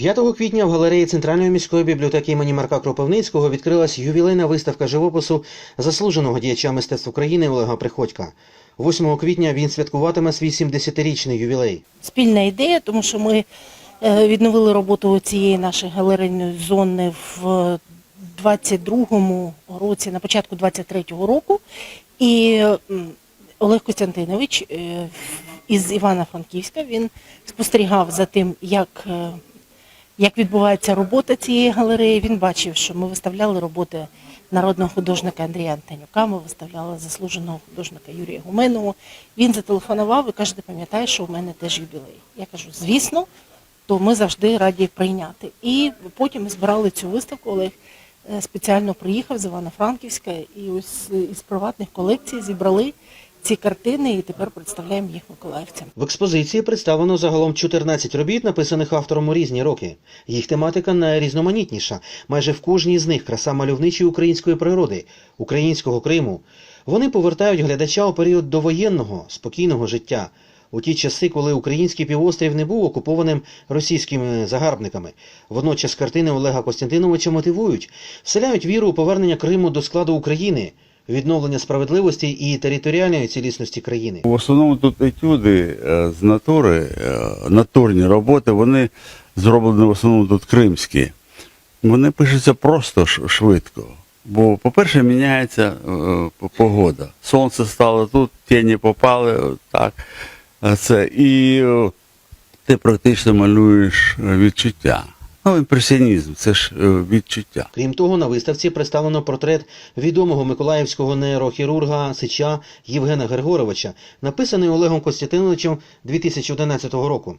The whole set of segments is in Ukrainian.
5 квітня в галереї Центральної міської бібліотеки імені Марка Кропивницького відкрилась ювілейна виставка живопису заслуженого діяча мистецтв України Олега Приходька. 8 квітня він святкуватиме свій 70-річний ювілей. спільна ідея, тому що ми е, відновили роботу цієї нашої галерейної зони в 22-му році, на початку 23-го року. І Олег Костянтинович е, із Івано-Франківська він спостерігав за тим, як, е, як відбувається робота цієї галереї. Він бачив, що ми виставляли роботи народного художника Андрія Антонюка, ми виставляли заслуженого художника Юрія Гуменного. Він зателефонував і каже, ти пам'ятаєш, що у мене теж ювілей. Я кажу, звісно, то ми завжди раді прийняти. І потім ми збирали цю виставку. Олег е, спеціально приїхав з Івано-Франківська і ось е, із приватних колекцій зібрали ці картини і тепер представляємо їх миколаївцям. В експозиції представлено загалом 14 робіт, написаних автором у різні роки. Їх тематика найрізноманітніша. Майже в кожній з них краса мальовничої української природи, українського Криму. Вони повертають глядача у період довоєнного, спокійного життя. У ті часи, коли український півострів не був окупованим російськими загарбниками, водночас картини Олега Костянтиновича мотивують, вселяють віру у повернення Криму до складу України, відновлення справедливості і територіальної цілісності країни. В основному тут етюди е, з натури, е, натурні роботи, вони зроблені в основному тут кримські. Вони пишуться просто швидко. Бо, по-перше, міняється е, погода. Сонце стало тут, тіні попали, так. Це, і ти практично малюєш відчуття. Ну, імпресіонізм це ж е, відчуття. Крім того, на виставці представлено портрет відомого миколаївського нейрохірурга Сича Євгена Григоровича, написаний Олегом Костянтиновичем 2011 року.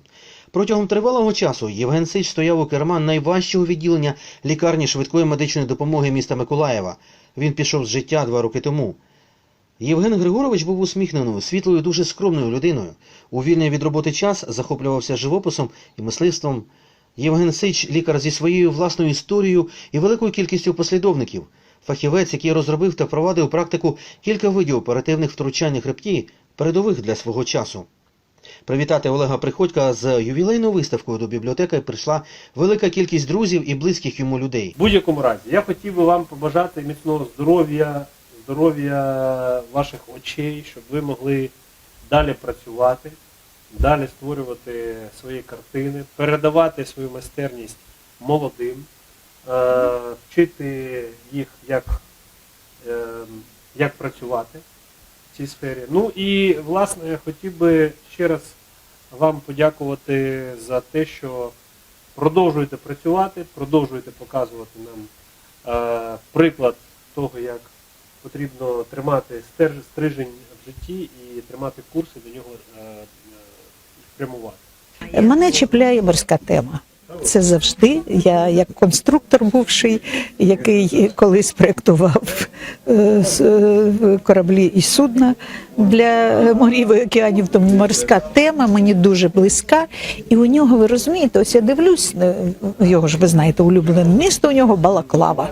Протягом тривалого часу Євген Сич стояв у керма найважчого відділення лікарні швидкої медичної допомоги міста Миколаєва. Він пішов з життя два роки тому. Євген Григорович був усміхненою, світлою, дуже скромною людиною. У вільний від роботи час захоплювався живописом і мисливством. Євген Сич лікар зі своєю власною історією і великою кількістю послідовників. Фахівець, який розробив та впровадив у практику кілька видів оперативних втручань хребті, передових для свого часу. Привітати Олега Приходька з ювілейною виставкою до бібліотеки прийшла велика кількість друзів і близьких йому людей. В будь-якому разі, я хотів би вам побажати міцного здоров'я, здоров'я ваших очей, щоб ви могли далі працювати, далі створювати свої картини, передавати свою майстерність молодим, е, вчити їх, як, е, як працювати в цій сфері. Ну і, власне, я хотів би ще раз вам подякувати за те, що продовжуєте працювати, продовжуєте показувати нам е, приклад того, як потрібно тримати стрижень в житті і тримати курс і до нього е. Мене чіпляє морська тема. Це завжди. Я як конструктор бувший, який колись проєктував е, е, кораблі і судна для морів і океанів. Тому морська тема мені дуже близька. І у нього, ви розумієте, ось я дивлюсь, е, його ж ви знаєте, улюблене місто у нього Балаклава.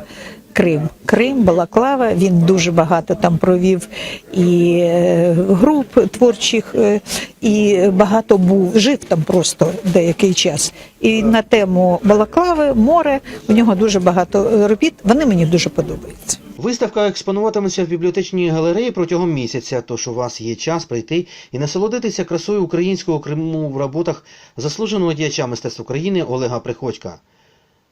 Крим, Крим, Балаклава. Він дуже багато там провів і е, груп творчих, е, і багато був жив там просто деякий час. І на тему Балаклави, море у нього дуже багато робіт. Вони мені дуже подобаються. Виставка експонуватиметься в бібліотечній галереї протягом місяця, тож у вас є час прийти і насолодитися красою українського Криму в роботах заслуженого діяча мистецтв України Олега Приходька.